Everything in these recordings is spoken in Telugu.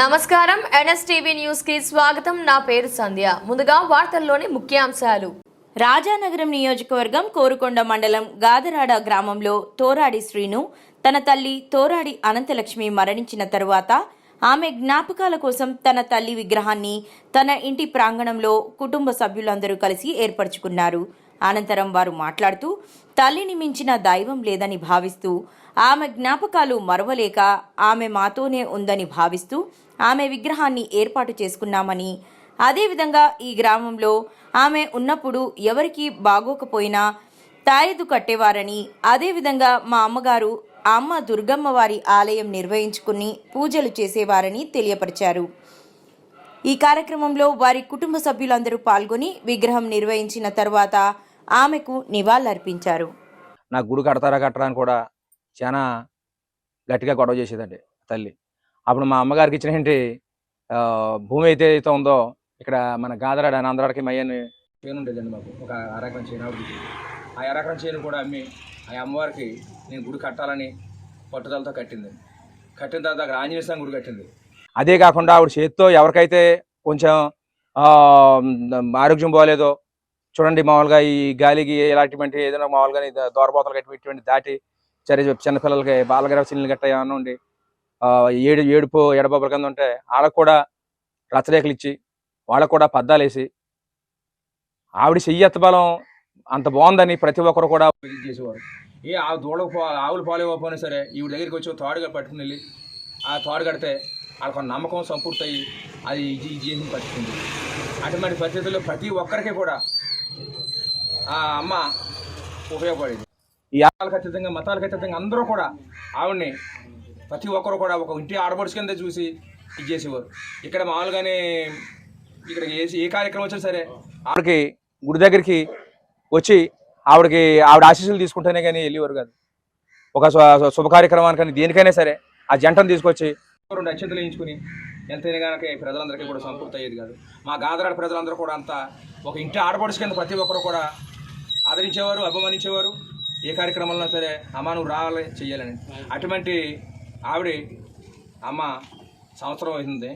నమస్కారం. ఎన్ఎస్టీవీ న్యూస్కి స్వాగతం. నా పేరు సంధ్య. ముందుగా వార్తల్లోని ముఖ్యాంశాలు. రాజానగరం నియోజకవర్గం కోరుకొండ మండలం గాదరాడ గ్రామంలో తోరాడి శ్రీను తన తల్లి తోరాడి అనంతలక్ష్మి మరణించిన తరువాత ఆమె జ్ఞాపకాల కోసం తన తల్లి విగ్రహాన్ని తన ఇంటి ప్రాంగణంలో కుటుంబ సభ్యులందరూ కలిసి ఏర్పరచుకున్నారు. అనంతరం వారు మాట్లాడుతూ తల్లిని మించిన దైవం లేదని భావిస్తూ ఆమె జ్ఞాపకాలు మరవలేక ఆమె మాతోనే ఉందని భావిస్తూ ఆమె విగ్రహాన్ని ఏర్పాటు చేసుకున్నామని. అదేవిధంగా ఈ గ్రామంలో ఆమె ఉన్నప్పుడు ఎవరికి బాగోకపోయినా తాయిదు కట్టేవారని అదేవిధంగా మా అమ్మగారు అమ్మ దుర్గమ్మ వారి ఆలయం నిర్వహించుకుని పూజలు చేసేవారని తెలియపరిచారు. ఈ కార్యక్రమంలో వారి కుటుంబ సభ్యులందరూ పాల్గొని విగ్రహం నిర్వహించిన తర్వాత ఆమెకు నివాళులర్పించారు. నా గుడి కడతారా కట్టడానికి కూడా చాలా గట్టిగా గొడవ చేసేదండి తల్లి. అప్పుడు మా అమ్మగారికి ఇచ్చిన ఏంటి ఆ, భూమి అయితే అయితే ఉందో ఇక్కడ మన గాదరాడ ఆంధ్రాడికి మయ్యని చేను ఉండేదండి మాకు. ఒక అరకరం చేను ఆవిడకి ఆ అరకరం చేను కూడా అమ్మి ఆ అమ్మవారికి నేను గుడి కట్టాలని పట్టుదలతో కట్టింది. కట్టిన తర్వాత అక్కడ ఆంజనేయ స్వామి గుడి కట్టింది. అదే కాకుండా ఆవిడ చేతితో ఎవరికైతే కొంచెం ఆరోగ్యం బాగోలేదో చూడండి మామూలుగా ఈ గాలికి ఇలాంటివంటి ఏదైనా మామూలుగా ఈ దోరబోతలు కట్టి ఇటువంటి దాటి సరే చిన్నపిల్లలకి బాలగ్రహ చిల్లు గట్ట ఏమన్నా ఉండి ఏడు ఏడుపు ఎడబొబ్బల కింద ఉంటే వాళ్ళకు కూడా రచరేఖలు ఇచ్చి వాళ్ళకు కూడా పద్దాలు వేసి ఆవిడ చెయ్యెత్త బలం అంత బాగుందని ప్రతి ఒక్కరు కూడా చేసేవారు. ఏ ఆ దూడకు ఆవులు పాలు ఇవ్వకపోయినా సరే ఈవిడ దగ్గరికి వచ్చి తాడుగా పట్టుకుని వెళ్ళి ఆ తాడు కడితే వాళ్ళకు నమ్మకం సంపూర్తి అయ్యి అది ఇది ఇది పట్టుకుంది. అటువంటి పరిస్థితుల్లో ప్రతి ఒక్కరికి కూడా ఆ అమ్మ ఉపయోగపడేది. ఈ ఆటలకు అతీతంగా మతాలకు అతీతంగా అందరూ కూడా ఆవిడ్ని ప్రతి ఒక్కరు కూడా ఒక ఇంటి ఆడపడుచు కింద చూసి ఇది చేసేవారు. ఇక్కడ మామూలుగానే ఇక్కడ ఏ ఏ కార్యక్రమం వచ్చినా సరే ఆవిడకి గుడి దగ్గరికి వచ్చి ఆవిడకి ఆవిడ ఆశీస్సులు తీసుకుంటేనే కానీ వెళ్ళేవారు కాదు. ఒక శు- శుభ కార్యక్రమానికని దేనికైనా సరే ఆ జంటను తీసుకొచ్చి రెండు అత్యంతలు వేయించుకుని ఎంతైనా కనుక ప్రజలందరికీ కూడా సంపూర్తి అయ్యేది కాదు. మా గాదరాడ ప్రజలందరూ కూడా అంతా ఒక ఇంటి ఆడపడుచు కింద ప్రతి ఒక్కరు కూడా ఆదరించేవారు అభిమానించేవారు. ఏ కార్యక్రమంలో సరే అమ్మ నువ్వు రావాలి చేయాలని అటువంటి ఆవిడ అమ్మ సంవత్సరం అవుతుంది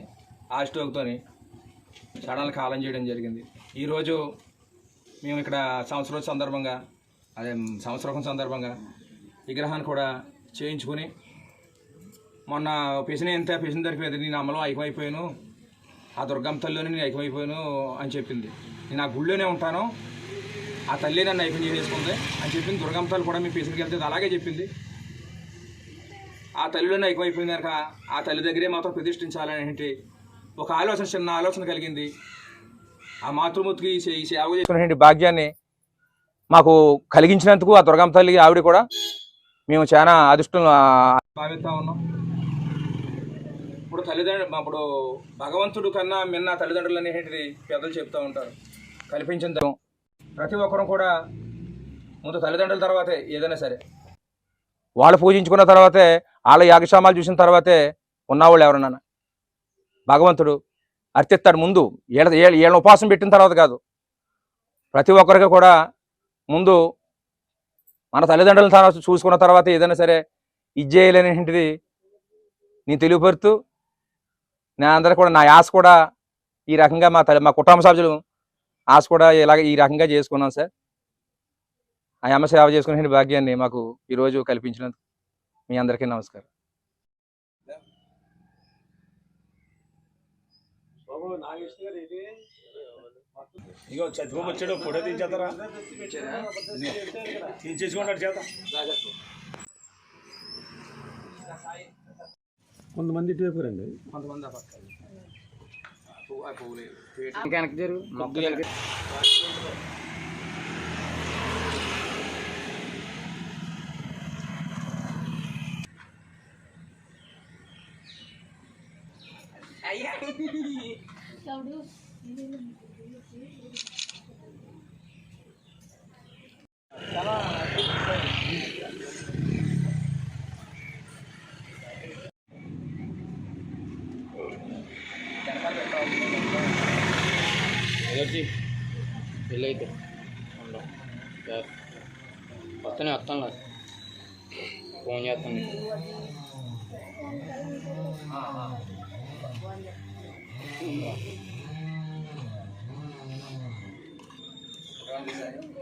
ఆ స్టోక్తోని సడన్ కాలం చేయడం జరిగింది. ఈరోజు మేము ఇక్కడ సంవత్సరం సందర్భంగా అదే సంవత్సరం సందర్భంగా విగ్రహాన్ని కూడా చేయించుకొని మొన్న పిసిన ఎంత పిసిన దొరికిపోయింది నేను అమ్మలో ఐకమైపోయాను ఆ దుర్గమ్మ తల్లిలోనే నేను ఐకమైపోయాను అని చెప్పింది. నేను ఆ గుళ్ళోనే ఉంటాను ఆ తల్లి నన్ను ఐకం చేసేసుకుంది అని చెప్పింది. దుర్గమ్మ తల్లి కూడా మీ పెసిరికి వెళ్తే అలాగే చెప్పింది. ఆ తల్లిలోనే ఐకమైపోయింది కనుక ఆ తల్లి దగ్గరే మాత్రం ప్రతిష్ఠించాలనేటి ఒక ఆలోచన చిన్న ఆలోచన కలిగింది. ఆ మాతృమూర్తికి ఈ సేవ చేసుకునే భాగ్యాన్ని మాకు కలిగించినందుకు ఆ దుర్గమ్మ తల్లి ఆవిడ కూడా మేము చాలా అదృష్టం భావిస్తా ఉన్నాం. ఇప్పుడు తల్లిదండ్రులు ఇప్పుడు భగవంతుడు కన్నా మిన్న తల్లిదండ్రులు అనేటిది పెద్దలు చెప్తూ ఉంటారు. కల్పించిన. ప్రతి ఒక్కరూ కూడా ముందు తల్లిదండ్రుల తర్వాతే ఏదైనా సరే. వాళ్ళు పూజించుకున్న తర్వాతే వాళ్ళ యాగశామాలు చూసిన తర్వాతే ఉన్నవాళ్ళు ఎవరన్నా భగవంతుడు అర్తిస్తాడు ముందు. ఏళ్ళ ఏళ్ళ ఏళ్ళ ఉపాసం పెట్టిన తర్వాత కాదు. ప్రతి ఒక్కరికి కూడా ముందు మన తల్లిదండ్రుల తర్వాత చూసుకున్న తర్వాత ఏదైనా సరే ఇది చేయలేనిది నేను తెలియపరుతూ నా అందరూ కూడా నా ఆశ కూడా ఈ రకంగా మా తల్లి మా కుటుంబ సభ్యులు ఆశ కూడా ఇలాగ ఈ రకంగా చేసుకున్నాం సార్. ఆ అమ్మ సేవ చేసుకునే భాగ్యాన్ని మాకు ఈరోజు కల్పించినందుకు మీ అందరికీ నమస్కారం. ఇగో చదువు వచ్చాడు ఫోటో తీసేస్తారా తీసేసుకున్నాడు చేత. కొంతమంది ఇటు వైపు రండి. కొంతమంది ఆ పక్క. పువ్వు- ఆ పువ్వులు వేటి- ఎదర్జీ వెళ్ళైతే ఉండవు వస్తానే వస్తాను లేదు ఫోన్ చేస్తాను